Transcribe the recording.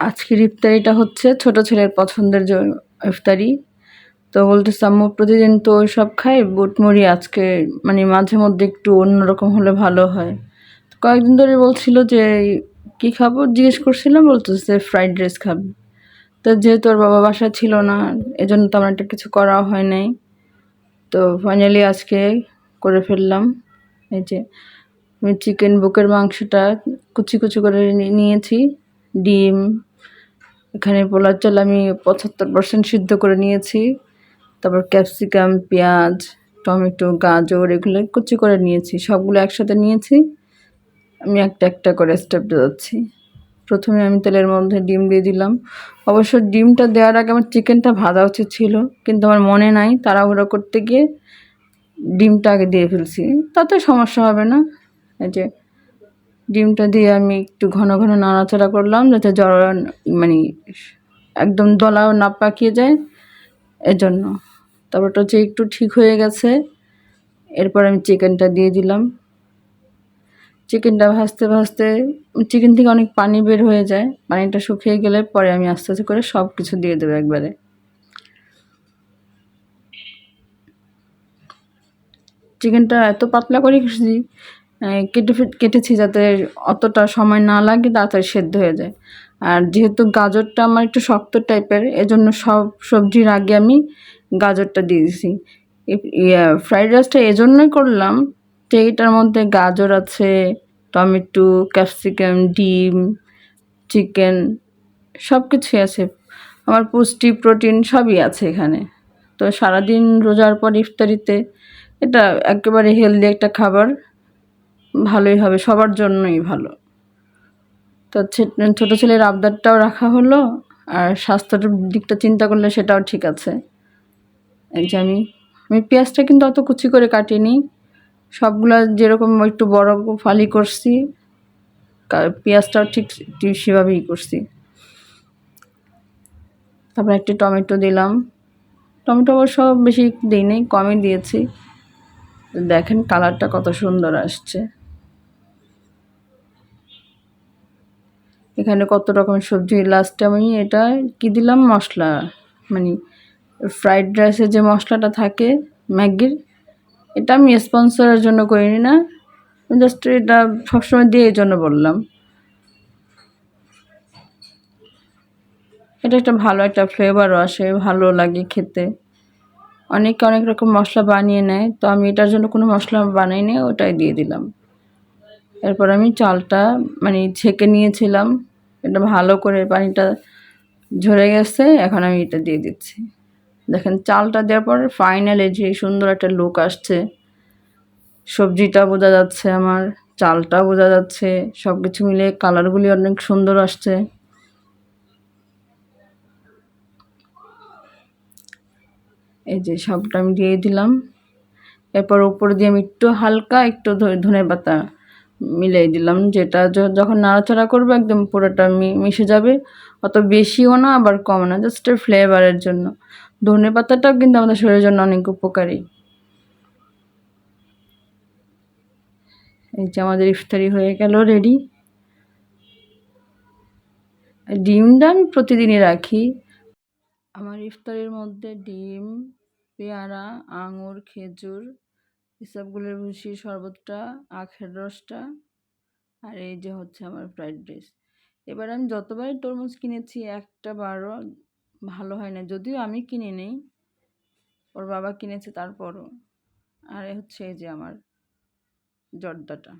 আজকের ইফতারিটা হচ্ছে ছোট ছেলের পছন্দের ইফতারি। তো বলতেছে, আম্মু, প্রতিদিন তো ওই সব খাই বুটমুড়ি আজকে মানে মাঝে মধ্যে একটু অন্যরকম হলে ভালো হয়। তো কয়েকদিন ধরে বলছিল যে, কি খাব? জিজ্ঞেস করছিলাম, বলতেছে, ফ্রাইড রাইস খাবে। তো যেহেতু ওর বাবা বাসা ছিল না, এজন্য তো আমার একটা কিছু করা হয় নাই। তো ফাইনালি আজকে করে ফেললাম। এই যে, আমি চিকেন বুকের মাংসটা কুচি কুচি করে নিয়েছি। ডিম, এখানে পোলার চাল আমি পঁচাত্তর পার্সেন্ট সিদ্ধ করে নিয়েছি। তারপর ক্যাপসিকাম, পেঁয়াজ, টমেটো, গাজর, এগুলো কুচি করে নিয়েছি। সবগুলো একসাথে নিয়েছি। আমি একটা একটা করে স্টেপ যাচ্ছি। প্রথমে আমি তেলের মধ্যে ডিম দিয়ে দিলাম। অবশ্য ডিমটা দেওয়ার আগে আমার চিকেনটা ভাজা উচিত ছিল, কিন্তু আমার মনে নাই তাড়াহুড়ো করতে গিয়ে ডিমটা আগে দিয়ে ফেলছি। তাতে সমস্যা হবে না। এই যে ডিমটা দিয়ে আমি একটু ঘন ঘন নাড়াচাড়া করলাম যাতে জল মানে একদম দলাও না পাকিয়ে যায় এজন্য। তারপর ওটা হচ্ছে একটু ঠিক হয়ে গেছে এরপর আমি চিকেনটা দিয়ে দিলাম। চিকেনটা ভাজতে ভাজতে চিকেন থেকে অনেক পানি বের হয়ে যায় পানিটা শুকিয়ে গেলে পরে আমি আস্তে আস্তে করে সব কিছু দিয়ে দেবো একবারে। চিকেনটা এত পাতলা করে আহ, কেটে কেটেছি যাতে অতটা সময় না লাগে, তাড়াতাড়ি সেদ্ধ হয়ে যায়। আর যেহেতু গাজরটা আমার একটু শক্ত টাইপের, এজন্য সব সবজির আগে আমি গাজরটা দিয়ে দিছি। ফ্রাইড রাইসটা এজন্যই করলাম যে এটার মধ্যে গাজর আছে, টমেটো, ক্যাপসিকাম, ডিম, চিকেন সব কিছুই আছে। আমার পুষ্টি, প্রোটিন সবই আছে এখানে। তো সারাদিন রোজার পর ইফতারিতে এটা একেবারে হেলদি একটা খাবার। ভালোই হবে, সবার জন্যই ভালো। তো ছোটো ছেলের আবদারটাও রাখা হলো, আর স্বাস্থ্যের দিকটা চিন্তা করলে সেটাও ঠিক আছে। যে আমি আমি পেঁয়াজটা কিন্তু অত কুচি করে কাটিনি। সবগুলা যেরকম একটু বড় ফালি করছি পেঁয়াজটাও ঠিক সেভাবেই করছি। তারপর একটি টমেটো দিলাম। টমেটো অবশ্য বেশি দিই নাই কমই দিয়েছি। দেখেন কালারটা কত সুন্দর আসছে। এখানে কত রকমের সবজি। লাস্টে আমি এটা কি দিলাম? মশলা। মানে ফ্রাইড রাইসের যে মশলাটা থাকে, ম্যাগির, এটা আমি স্পন্সরের জন্য করিনি না। জাস্ট এটা সবসময় দিয়ে এই জন্য বললাম। এটা একটা ভালো একটা ফ্লেভারও আসে, ভালো লাগে খেতে। অনেকে অনেক রকম মশলা বানিয়ে নেয়, তো আমি এটার জন্য কোনো মশলা বানাইনি, ওটাই দিয়ে দিলাম। এরপর আমি চালটা মানে ছেঁকে নিয়েছিলাম। এটা ভালো করে পানিটা ঝরে গেছে, এখন আমি এটা দিয়ে দিচ্ছি। দেখেন, চালটা দেওয়ার পর ফাইনালি যে সুন্দর একটা লুক আসছে। সবজিটা বোঝা যাচ্ছে আমার, চালটা বোঝা যাচ্ছে সব কিছু মিলে কালারগুলি অনেক সুন্দর আসছে। এই যে সবটা আমি দিয়ে দিলাম। এরপর উপরে দিয়ে আমি একটু হালকা একটু ধনে পাতা মিলাই দিলাম, যেটা যখন নাড়াচাড়া করব একদম পুরোটা মিশে যাবে। অত বেশিও না, আবার কম না জাস্ট ফ্লেভারের জন্য। ধনে পাতাটাও কিন্তু আমাদের শরীরের জন্য অনেক উপকারী। এই যে আমাদের ইফতারি হয়ে গেল রেডি ডিমটা আমি প্রতিদিনই রাখি। আমার ইফতারির মধ্যে ডিম, পেয়ারা, আঙুর, খেজুর এসবগুলোর ভুষি শরবতটা, আখের রসটা আর এই যে হচ্ছে আমার ফ্রাইড রাইস। এবার আমি যতবারই তরমুজ কিনেছি একটা বারও ভালো হয় না। যদিও আমি কিনে নেই, ওর বাবা কিনেছে তারপরও। আর হচ্ছে এই যে আমার জর্দাটা।